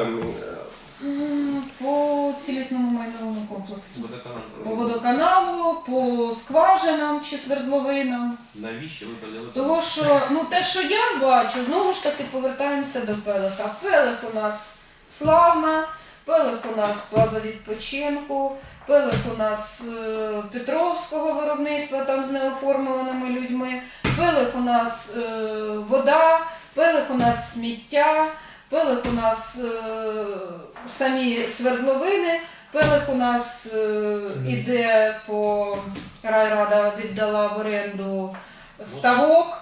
ем, По цілісному майновому комплексу. Водоканал По водоканалу, по скважинам чи свердловинам. Навіщо ви подали? Того, що ну те, що я бачу, знову ж таки повертаємося до Пелиха. Пелих у нас славна, Пелих у нас база відпочинку, Пелих у нас е, Петровського виробництва там з неоформленими людьми, Пелих у нас е, вода, Пелих у нас сміття, Пелих у нас е, самі свердловини, Пелих у нас е, іде по райрада віддала в оренду ставок.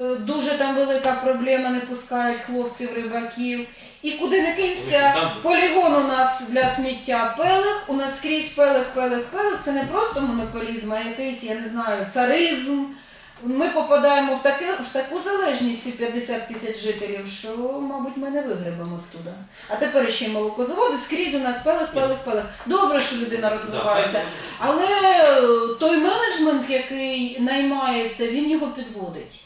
Е, Дуже там велика проблема, не пускають хлопців, рибаків. І куди не кинься, полігон у нас для сміття пелих, у нас скрізь пелих, пелих, пелих. Це не просто монополізм, а якийсь, я не знаю, царизм. Ми попадаємо в, таке, в таку залежність ці 50 тисяч жителів, що, мабуть, ми не вигребемо оттуда. А тепер ще й молокозаводи, скрізь у нас пелих, пелих, пелих. Добре, що людина розвивається. Але е, той менеджмент, який наймається, він його підводить.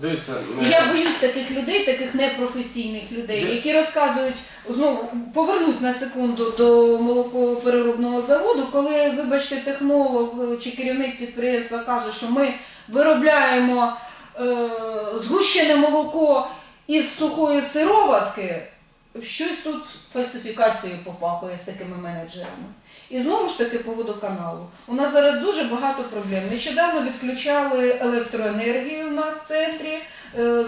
дивіться, І е, я боюсь таких людей, таких непрофесійних людей, які розказують знову повернусь на секунду до молокопереробного заводу, коли, вибачте, технолог чи керівник підприємства каже, що ми виробляємо е, згущене молоко із сухої сироватки, щось тут фальсифікацією попахує з такими менеджерами. І знову ж таки по водоканалу. У нас зараз дуже багато проблем. Нещодавно відключали електроенергію у нас в центрі,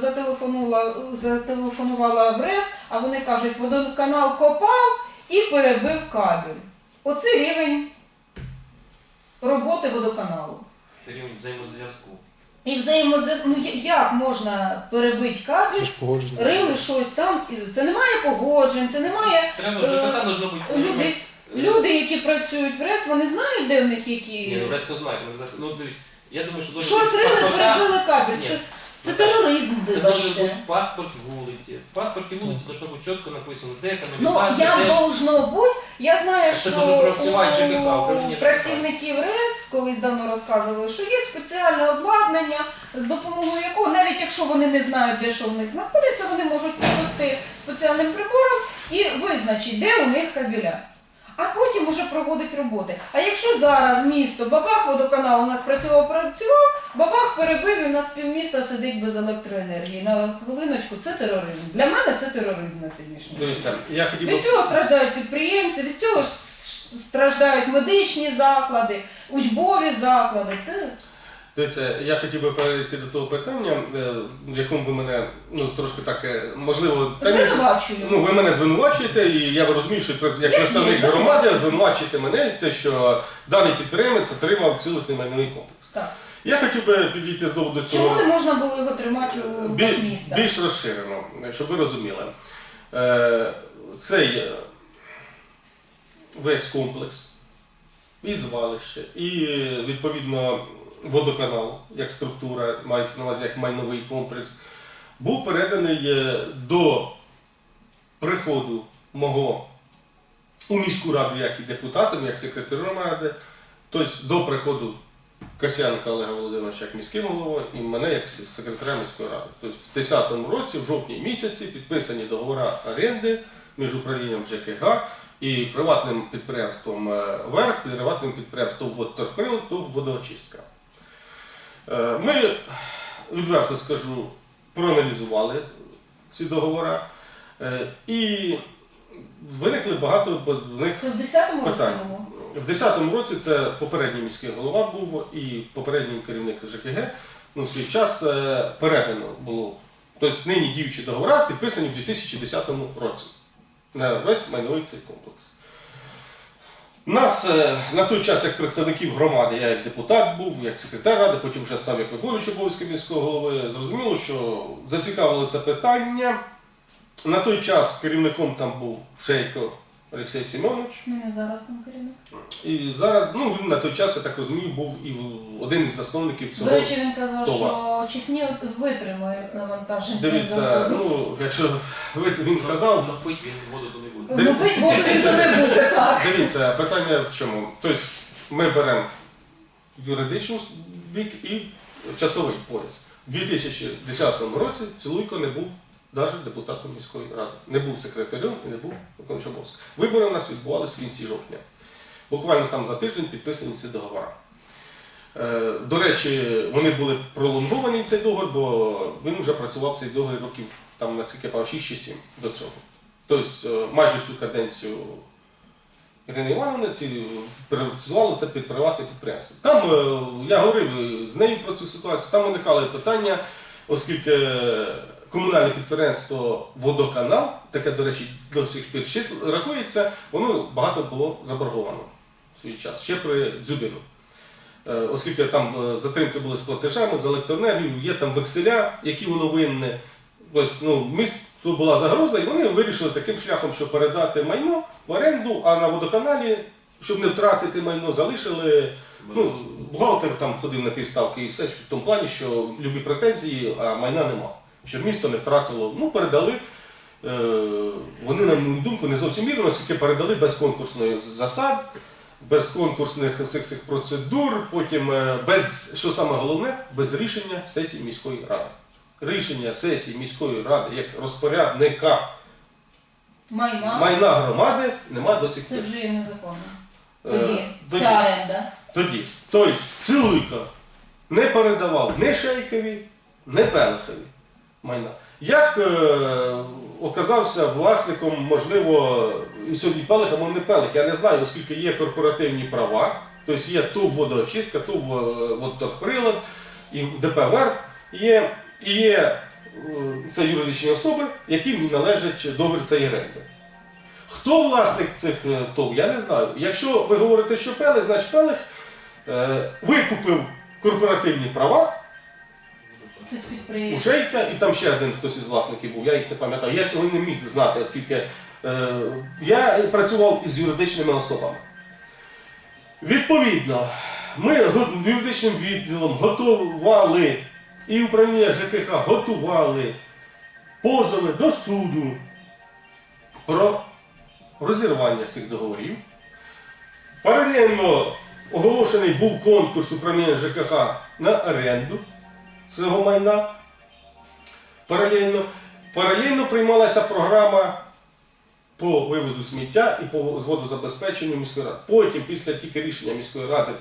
зателефонувала, зателефонувала в РЕС, а вони кажуть, водоканал копав і перебив кабель. Оце рівень роботи водоканалу. Рівень взаємозв'язку. І взаємозв'язку, ну як можна перебити кабель, Це рили щось там, це немає погоджень, це немає Треба Е, ЖКХ бути. люди. Люди, які працюють в РЕС, вони знають, де в них Ні, які. ну резко знаєте, ну, резко- ну дивись, я думаю, що Щось рили, паспорта. перебили кабель. Ні. Це, це тероризм, Це може вибачте. бути паспорт вулиці. В паспорті вулиці должно бути чітко написано, де Ну, каналізація, як де... должно бути, я знаю, Це що дуже ЖКХ, у ЖКХ. працівників РЕС колись давно розказували, що є спеціальне обладнання, з допомогою якого, навіть якщо вони не знають, де що в них знаходиться, вони можуть підвести спеціальним прибором і визначити, де у них кабеля. А потім уже проводить роботи. А якщо зараз місто Бабах водоканал у нас працював, працював, Бабах перебив і у нас півміста сидить без електроенергії. На хвилиночку це тероризм. Для мене це тероризм на сьогоднішній день. дивіться, я хотів би Від цього страждають підприємці, від цього ж страждають медичні заклади, учбові заклади. Це Дивіться, я хотів би перейти до того питання, е, в якому ви мене ну трошки так можливо звинувачую. ну ви мене звинувачуєте, і я розумію, що як представник громади звинувачуєте мене те, що даний підприємець отримав цілісний майновий комплекс. Так. Я хотів би підійти знову до цього. Чому не можна було його тримати у Біль- міста? більш розширено, щоб ви розуміли. Е, Цей е, весь комплекс, і звалище, і відповідно водоканал як структура, мається на увазі як майновий комплекс, був переданий е, до приходу мого у міську раду, як і депутатом, як секретарем ради, тобто до приходу Касянка Олега Володимировича як міським головою і мене як секретаря міської ради. Тобто в 10-му році, в жовтні місяці, підписані договори оренди між управлінням ЖКГ і приватним підприємством е, ВЕРК, приватним підприємством «Водторгприлад» та водоочистка. Е, Ми, відверто скажу, проаналізували ці договори е, і виникли багато них Це в 10-му році було. в 10-му році це попередній міський голова був і попередній керівник ЖКГ. Ну, в свій час е, передано було. Тобто нині діючі договори підписані в 2010 році на весь майновий цей комплекс. Нас е, на той час, як представників громади, я як депутат був, як секретар ради, потім вже став як виконуючий обов'язки міського голови. Зрозуміло, що зацікавило це питання. На той час керівником там був Шейко Олексій Сімонович. Мене зараз там керівник. І зараз, ну він на той час, я так розумію, був і в- один із засновників цього. До речі, він казав, що чесні витримають навантаження. Дивіться, заводу. ну якщо ви він сказав, Ну, пить він воду то не буде. Ну, пить воду він то не буде, так. дивіться, питання в чому? Тобто ми беремо юридичну бік і часовий пояс. У 2010 році Цілуйко не був навіть депутатом міської ради. Не був секретарем і не був виконуючим обов'язки. Вибори у нас відбувалися в кінці жовтня. Буквально там за тиждень підписані ці договори. Е, До речі, вони були пролонговані цей договір, бо він вже працював цей договір років, там, наскільки я пам'ятаю, 6 чи 7 до цього. Тобто е, майже всю каденцію Ірини Івановни приватизували це під приватне підприємство. Там е, я говорив з нею про цю ситуацію, там виникали питання, оскільки комунальне підприємство Водоканал, таке, до речі, до сих пір рахується, воно багато було заборговано в свій час, ще при Дзюбіну. Е, Оскільки там е, затримки були з платежами, з електроенергією, є там векселя, які воно винне. Тобто, ну, місту була загроза, і вони вирішили таким шляхом, що передати майно в оренду, а на водоканалі, щоб не втратити майно, залишили. Ну, бухгалтер там ходив на півставки і все в тому плані, що любі претензії, а майна нема. Щоб місто не втратило, ну передали. Е, вони, на мою думку, не зовсім вірно, оскільки передали без конкурсної засад, без конкурсних всіх цих процедур, потім е, без, що саме головне, без рішення сесії міської ради. Рішення сесії міської ради як розпорядника Майна. майна громади нема до сих Це вже є незаконно. Е, Тоді. тоді. Оренда. Тоді. Тобто Цилуйко не передавав ні Шейкові, ні Пелехові майна. Як е, оказався власником, можливо, і сьогодні Пелех або не Пелех, я не знаю, оскільки є корпоративні права, тобто є ТУВ водоочистка, ТУВ е, водоторгприлад, і ДП ВЕР, є, і є е, це юридичні особи, яким належить договір цієї оренди. Хто власник цих е, ТОВ, я не знаю. Якщо ви говорите, що Пелех, значить Пелех е, викупив корпоративні права Це у підприємство. Шейка, і там ще один хтось із власників був, я їх не пам'ятаю. Я цього не міг знати, оскільки е, я працював із юридичними особами. Відповідно, ми юридичним відділом готували і управління ЖКХ готували позови до суду про розірвання цих договорів. Паралельно оголошений був конкурс управління ЖКХ на оренду цього майна. Паралельно, паралельно приймалася програма по вивозу сміття і по водозабезпеченню міської ради. Потім, після тільки рішення міської ради,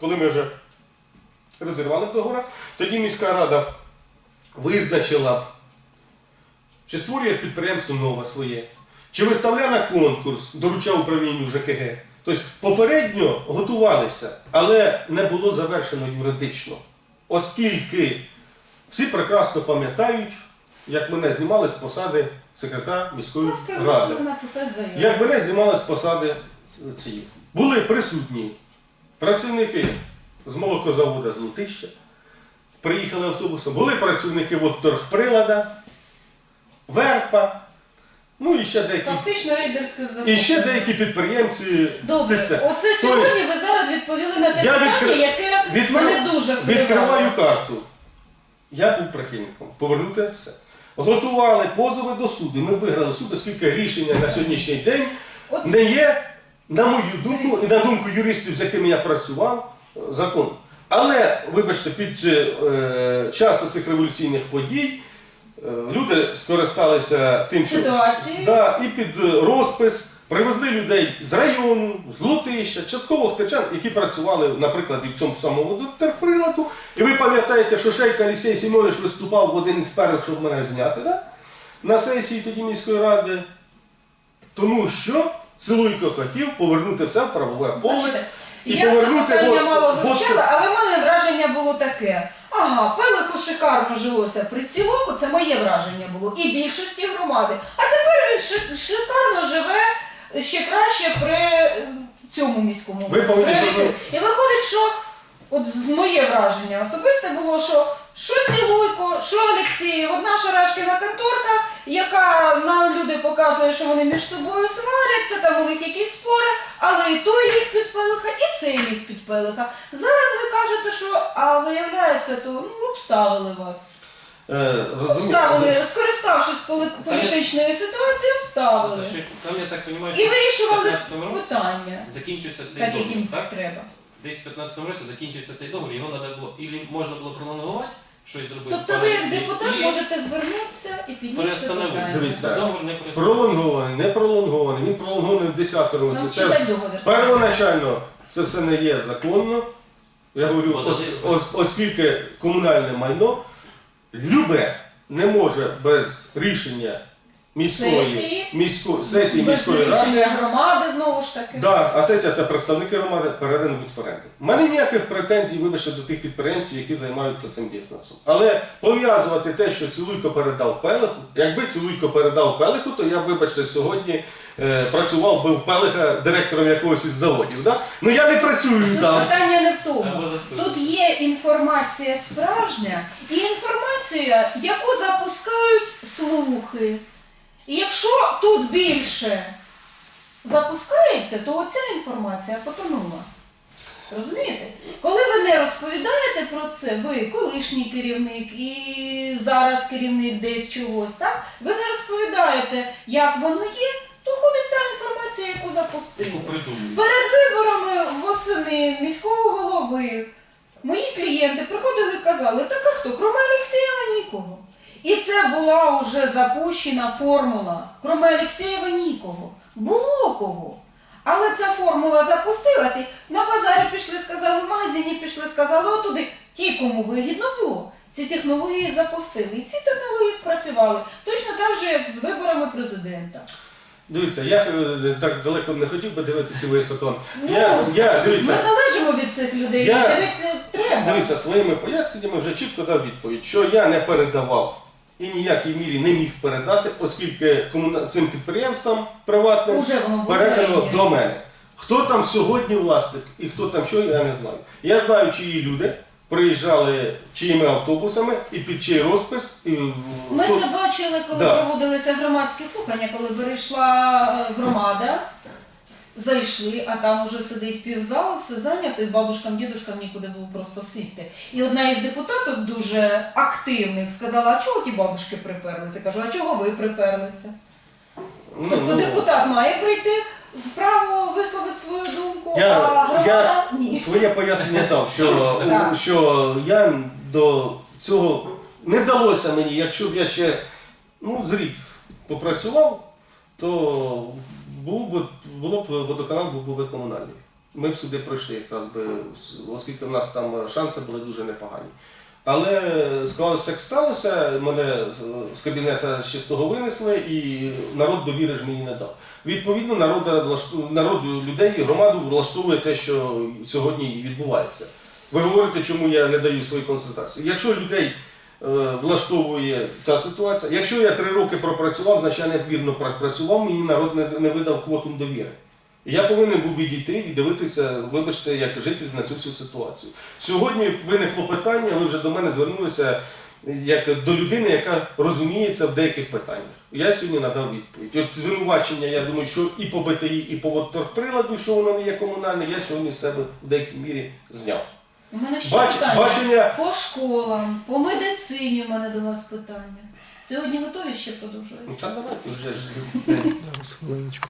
коли ми вже розірвали договор, тоді міська рада визначила, чи створює підприємство нове своє, чи виставляє на конкурс, доручав управлінню ЖКГ. Тобто попередньо готувалися, але не було завершено юридично, оскільки всі прекрасно пам'ятають, як мене знімали з посади секретаря міської ради. Як мене знімали з посади ці. Були присутні працівники з молокозаводу з Лутища, приїхали автобусом, були працівники водторгприлада, Верпа, ну і ще деякі, Фактично рейдерське завод. і ще деякі підприємці Добре, це. оце сьогодні ви зараз відповіли на те я питання, відкри- яке відкри- мене дуже Відкриваю карту. Я був прихильником. Повернути все. Готували позови до суду. Ми виграли суд, оскільки рішення на сьогоднішній день не є, на мою думку, і на думку юристів, з якими я працював, закон. Але, вибачте, під е, час цих революційних подій е, люди скористалися тим, що ситуації. да, і під е, розпис привезли людей з району, з Лутища, частково хтичан, які працювали, наприклад, і в цьому самому приладу. І ви пам'ятаєте, що Шейка Олексій Сімонович виступав в один із перших, щоб мене зняти, да? на сесії тоді міської ради. Тому що Силуйко хотів повернути все в правове поле. І я це повернути вод- мало вивчала, але в мене враження було таке. Ага, Пелиху шикарно жилося при цілоку, це моє враження було, і більшості громади. А тепер він шикарно живе ще краще при е, цьому міському. Ви повинні при зрозуміти. лісі. І виходить, що от з моє враження особисте було, що що Цілуйко, що Олексіїв, одна шарашкіна конторка, яка нам люди показує, що вони між собою сваряться, там у них якісь спори, але і той ліг під пелиха, і цей ліг під пелиха. Зараз ви кажете, що а виявляється, то ну, обставили вас. Е, розумієте? Скориставшись поли- політичною ситуацією, обставили. Там я так розумію, І що в вирішували 15-му році питання, закінчився цей так договір, яким так? треба. Десь в 15-му році закінчився цей договір, його надо було, ілі можна було пролонгувати, щось зробити. Тобто ви як депутат І можете звернутися і підняти це перестановити. питання. Дивіться. Не. Пролонгований, не пролонгований, він пролонгований в 10 році. Нам Це договір. первоначально це все не є законно. Я говорю, ос- ос- оскільки комунальне майно любе не може без рішення міської Сесії. міської сесії міської ради. рішення громади знову ж таки. Да, а сесія це представники громади передано від оренди. У мене ніяких претензій, вибачте, до тих підприємців, які займаються цим бізнесом. Але пов'язувати те, що Цілуйко передав Пелеху, якби Цілуйко передав Пелеху, то я б, вибачте, сьогодні е, працював би в Пелеха директором якогось із заводів. Да? Ну я не працюю Тут там. питання не в тому. Або заступник. Тут є інформація справжня і інформація, яку запускають слухи. І якщо тут більше запускається, то оця інформація потонула. Розумієте? Коли ви не розповідаєте про це, ви колишній керівник і зараз керівник десь чогось, так? Ви не розповідаєте, як воно є, то ходить та інформація, яку запустили. Перед виборами восени міського голови мої клієнти приходили і казали, так а хто? Кроме Олексєєва нікого. І це була вже запущена формула. Кроме Олексєєва нікого. Було кого. Але ця формула запустилася. і На базарі пішли, сказали, в магазині пішли, сказали, отуди. Ті, кому вигідно було, ці технології запустили. І ці технології спрацювали. Точно так же, як з виборами президента. Дивіться, я е, так далеко не хотів би дивитися високо. Ну, Я, я, Ми залежимо від цих людей. Я- Дивіться, треба. Дивіться, своїми поясненнями вже чітко дав відповідь, що я не передавав і ніякій мірі не міг передати, оскільки цим підприємствам приватним Уже воно передано Україні. до мене. Хто там сьогодні власник і хто там що, я не знаю. Я знаю, чиї люди приїжджали чиїми автобусами і під чий розпис. І... Ми хто- це бачили, коли Да. проводилися громадські слухання, коли перейшла е, громада, зайшли, а там уже сидить півзалу, все зайнято, і бабушкам, дідушкам нікуди було просто сісти. І одна із депутатів дуже активних сказала, а чого ті бабушки приперлися? Я кажу, а чого ви приперлися? Ну, Тобто ну, депутат має прийти вправо висловити свою думку, Я- а громада я ні. Своє пояснення дав, що, що я до цього не вдалося мені, якщо б я ще ну, з рік попрацював, то був би, було б водоканал був би комунальний. Ми б сюди пройшли, якраз би, оскільки в нас там шанси були дуже непогані. Але склалося, як сталося, мене з- кабінета з винесли і народ довіри ж мені не дав. Відповідно, народ, влашту- народ людей, громаду влаштовує те, що сьогодні відбувається. Ви говорите, чому я не даю свої консультації. Якщо людей влаштовує ця ситуація, якщо я три роки пропрацював, значить я невірно пропрацював, мені народ не, не видав квотум довіри. Я повинен був відійти і дивитися, вибачте, як житель на цю всю ситуацію. Сьогодні виникло питання, ви вже до мене звернулися як до людини, яка розуміється в деяких питаннях. Я сьогодні надав відповідь. От звинувачення, я думаю, що і по БТІ, і по водторгприладу, що воно не є комунальне, я сьогодні себе в деякій мірі зняв. У мене ще Бач, питання. бачення По школам, по медицині у мене до вас питання. Сьогодні готові ще продовжувати? Ну, та давайте вже. Зараз хвилиночку.